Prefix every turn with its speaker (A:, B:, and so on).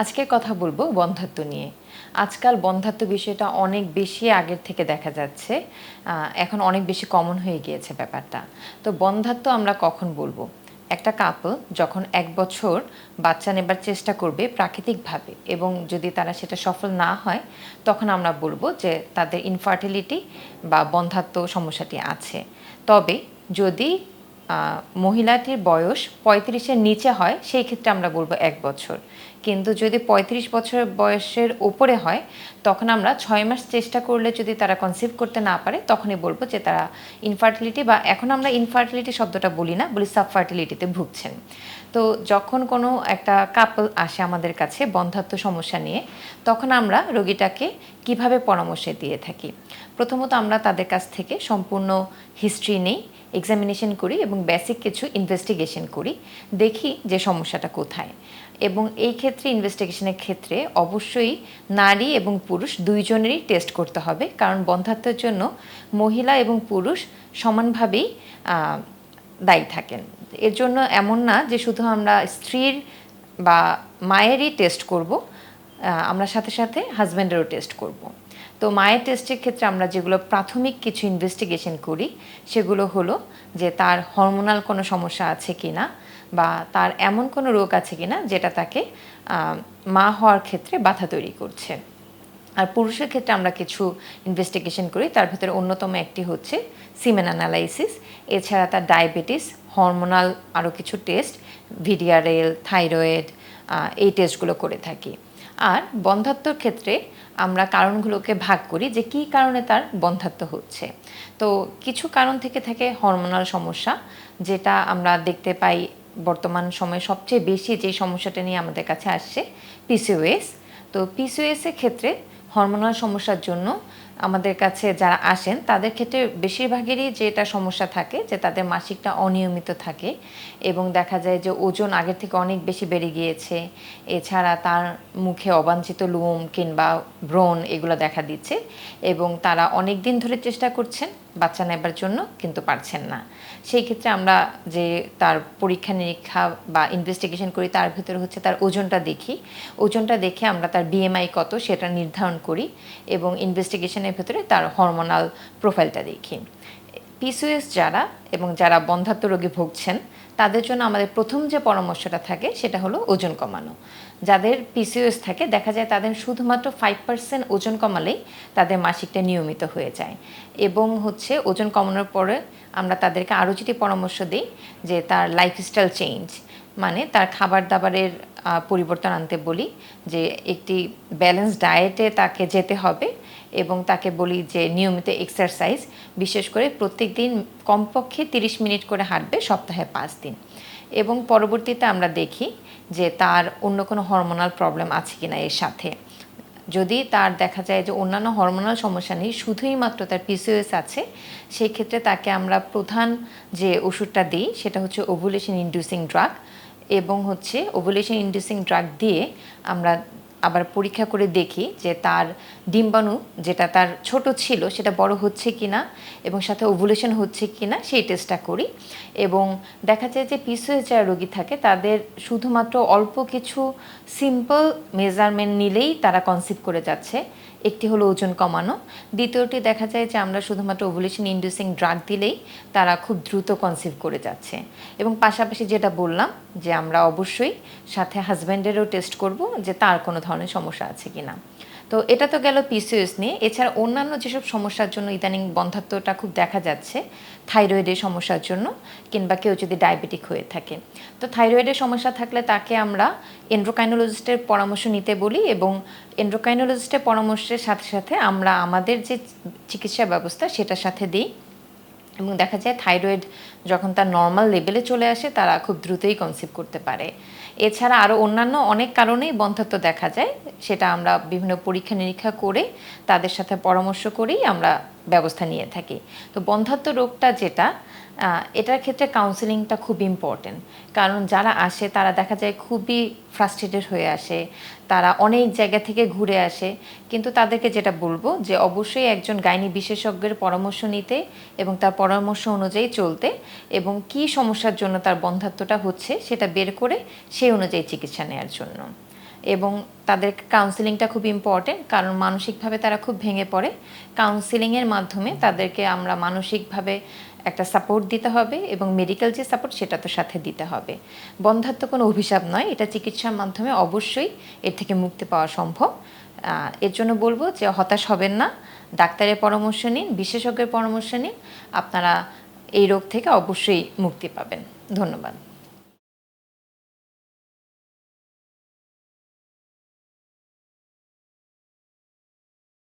A: আজকে কথা বলব বন্ধাত্ব নিয়ে। আজকাল বন্ধাত্ব বিষয়টা অনেক বেশি আগের থেকে দেখা যাচ্ছে এখন অনেক বেশি কমন হয়ে গিয়েছে ব্যাপারটা। তো বন্ধাত্ব আমরা কখন বলব? একটা কাপল যখন এক বছর বাচ্চা নেবার চেষ্টা করবে প্রাকৃতিকভাবে এবং যদি তারা সেটা সফল না হয়, তখন আমরা বলব যে তাদের ইনফার্টিলিটি বা বন্ধাত্ব সমস্যাটি আছে। তবে যদি মহিলাটির বয়স পঁয়ত্রিশের নিচে হয়, সেই ক্ষেত্রে আমরা বলব এক বছর। কিন্তু যদি পঁয়ত্রিশ বছর বয়সের ওপরে হয়, তখন আমরা ছয় মাস চেষ্টা করলে যদি তারা কনসিভ করতে না পারে, তখনই বলব যে তারা ইনফার্টিলিটি বা এখন আমরা ইনফার্টিলিটি শব্দটা বলি না, বলি সাবফার্টিলিটিতে ভুগছেন। তো যখন কোনো একটা কাপল আসে আমাদের কাছে বন্ধাত্ব সমস্যা নিয়ে, তখন আমরা রোগীটাকে কীভাবে পরামর্শ দিয়ে থাকি? প্রথমত আমরা তাদের কাছ থেকে সম্পূর্ণ হিস্ট্রি নেই এক্সামিনেশন করি এবং বেসিক কিছু ইনভেস্টিগেশন করি, দেখি যে সমস্যাটা কোথায়। এবং এই ক্ষেত্রে ইনভেস্টিগেশনের ক্ষেত্রে অবশ্যই নারী এবং পুরুষ দুইজনেরই টেস্ট করতে হবে। কারণ বন্ধাত্বের জন্য মহিলা এবং পুরুষ সমানভাবেই দায়ী থাকেন। এর জন্য এমন না যে শুধু আমরা স্ত্রীর বা মায়েরই টেস্ট করব আমরা সাথে সাথে হাজব্যান্ডেরও টেস্ট করব। তো মায়ের টেস্টের ক্ষেত্রে আমরা যেগুলো প্রাথমিক কিছু ইনভেস্টিগেশন করি, সেগুলো হলো যে তার হরমোনাল কোনো সমস্যা আছে কি না বা তার এমন কোনো রোগ আছে কি না যেটা তাকে মা হওয়ার ক্ষেত্রে বাধা তৈরি করছে। আর পুরুষের ক্ষেত্রে আমরা কিছু ইনভেস্টিগেশন করি। তার ভিতরে অন্যতম একটি হচ্ছে সিমেন অ্যানালাইসিস এছাড়া তার ডায়াবেটিস হরমোনাল আরও কিছু টেস্ট ভিডিআরএল থাইরয়েড এই টেস্টগুলো করে থাকি। আর বন্ধাত্বর ক্ষেত্রে আমরা কারণগুলোকে ভাগ করি যে কি কারণে তার বন্ধাত্ব হচ্ছে। তো কিছু কারণ থেকে থাকে হরমোনাল সমস্যা, যেটা আমরা দেখতে পাই বর্তমান সময়ে সবচেয়ে বেশি যে সমস্যাটা নিয়ে আমাদের কাছে আসছে পিসিওএস তো পিসিওএস এর ক্ষেত্রে হরমোনাল সমস্যার জন্য আমাদের কাছে যারা আসেন, তাদের ক্ষেত্রে বেশিরভাগেরই যেটা সমস্যা থাকে, যে তাদের মাসিকটা অনিয়মিত থাকে এবং দেখা যায় যে ওজন আগের থেকে অনেক বেশি বেড়ে গিয়েছে। এছাড়া তার মুখে অবাঞ্ছিত লোম কিংবা ব্রণ এগুলো দেখা দিচ্ছে এবং তারা অনেক দিন ধরে চেষ্টা করছেন বাচ্চা নেবার জন্য কিন্তু পারছেন না। সেই ক্ষেত্রে আমরা যে তার পরীক্ষা নিরীক্ষা বা ইনভেস্টিগেশন করি, তার ভিতরে হচ্ছে তার ওজনটা দেখি। ওজনটা দেখে আমরা তার বিএমআই কত সেটা নির্ধারণ করি এবং ইনভেস্টিগেশনের ভেতরে তার হরমোনাল প্রোফাইলটা দেখি। পিসিএস যারা এবং যারা বন্ধাত্ম রোগে ভুগছেন তাদের জন্য আমাদের প্রথম যে পরামর্শটা থাকে, সেটা হলো ওজন কমানো। যাদের পিসিওএস থাকে, দেখা যায় তাদের শুধুমাত্র ফাইভ পার্সেন্ট ওজন কমালেই তাদের মাসিকটা নিয়মিত হয়ে যায়। এবং হচ্ছে ওজন কমানোর পরে আমরা তাদেরকে আরও যেটি পরামর্শ দিই, যে তার লাইফস্টাইল চেঞ্জ মানে তার খাবার দাবারের পরিবর্তন আনতে বলি, যে একটি ব্যালেন্স ডায়েটে তাকে যেতে হবে এবং তাকে বলি যে নিয়মিত এক্সারসাইজ বিশেষ করে প্রত্যেক দিন কমপক্ষে তিরিশ মিনিট করে হাঁটবে সপ্তাহে পাঁচ দিন। এবং পরবর্তীতে আমরা দেখি যে তার অন্য কোনো হরমোনাল প্রবলেম আছে কিনা এর সাথে। যদি তার দেখা যায় যে অন্যান্য হরমোনাল সমস্যা নেই, শুধুই মাত্র তার পিসিওএস আছে সেই ক্ষেত্রে তাকে আমরা প্রধান যে ওষুধটা দিই সেটা হচ্ছে ওভুলেশন ইন্ডিউসিং ড্রাগ এবং হচ্ছে ওভুলেশন ইন্ডিউসিং ড্রাগ দিয়ে আমরা আবার পরীক্ষা করে দেখি যে তার ডিম্বাণু যেটা তার ছোট ছিল, সেটা বড় হচ্ছে কি না এবং সাথে ওভুলেশন হচ্ছে কি না সেই টেস্টটা করি। এবং দেখা যায় যে পিসুয়ে যারা রোগী থাকে, তাদের শুধুমাত্র অল্প কিছু সিম্পল মেজারমেন্ট নিলেই তারা কনসিভ করে যাচ্ছে। একটি হলো ওজন কমানো। দ্বিতীয়টি দেখা যায় যে আমরা শুধুমাত্র ওভুলেশন ইন্ডিউসিং ড্রাগ দিলেই তারা খুব দ্রুত কনসিভ করে যাচ্ছে। এবং পাশাপাশি যেটা বললাম যে আমরা অবশ্যই সাথে হাজব্যান্ডেরও টেস্ট করব যে তার কোনো ধরনের সমস্যা আছে কিনা। তো এটা তো গেল পিসিওএস নিয়ে। এছাড়া অন্যান্য যেসব সমস্যার জন্য ইদানিং বন্ধাত্মটা খুব দেখা যাচ্ছে, থাইরয়েডের সমস্যার জন্য কিংবা কেউ যদি ডায়াবেটিক হয়ে থাকে। তো থাইরয়েডের সমস্যা থাকলে তাকে আমরা এন্ড্রোকাইনোলজিস্টের পরামর্শ নিতে বলি এবং এন্ড্রোকাইনোলজিস্টের পরামর্শের সাথে সাথে আমরা আমাদের যে চিকিৎসা ব্যবস্থা সেটার সাথে দিই। এবং দেখা যায় থাইরয়েড যখন তার নর্মাল লেভেলে চলে আসে, তারা খুব দ্রুতই কনসিভ করতে পারে। এছাড়া আরও অন্যান্য অনেক কারণেই বন্ধাত্ব দেখা যায়, সেটা আমরা বিভিন্ন পরীক্ষা নিরীক্ষা করে তাদের সাথে পরামর্শ করেই আমরা ব্যবস্থা নিয়ে থাকি। তো বন্ধাত্ব রোগটা যেটা এটার ক্ষেত্রে কাউন্সেলিংটা খুব ইম্পর্টেন্ট কারণ যারা আসে, তারা দেখা যায় খুবই ফ্রাস্ট্রেটেড হয়ে আসে। তারা অনেক জায়গা থেকে ঘুরে আসে। কিন্তু তাদেরকে যেটা বলব যে, অবশ্যই একজন গাইনি বিশেষজ্ঞের পরামর্শ নিতে এবং তার পরামর্শ অনুযায়ী চলতে এবং কী সমস্যার জন্য তার বন্ধাত্বটা হচ্ছে সেটা বের করে সেই অনুযায়ী চিকিৎসা নেওয়ার জন্য। এবং তাদের কাউন্সিলিংটা খুব ইম্পর্টেন্ট কারণ মানসিকভাবে তারা খুব ভেঙে পড়ে। কাউন্সিলিংয়ের মাধ্যমে তাদেরকে আমরা মানসিকভাবে একটা সাপোর্ট দিতে হবে এবং মেডিকেল যে সাপোর্ট সেটা তো সাথে দিতে হবে। বন্ধাত্ম কোনো অভিশাপ নয়, এটা চিকিৎসার মাধ্যমে অবশ্যই এর থেকে মুক্তি পাওয়া সম্ভব। এর জন্য বলব যে হতাশ হবেন না, ডাক্তারের পরামর্শ নিন, বিশেষজ্ঞের পরামর্শ নিন, আপনারা এই রোগ থেকে অবশ্যই মুক্তি পাবেন। ধন্যবাদ।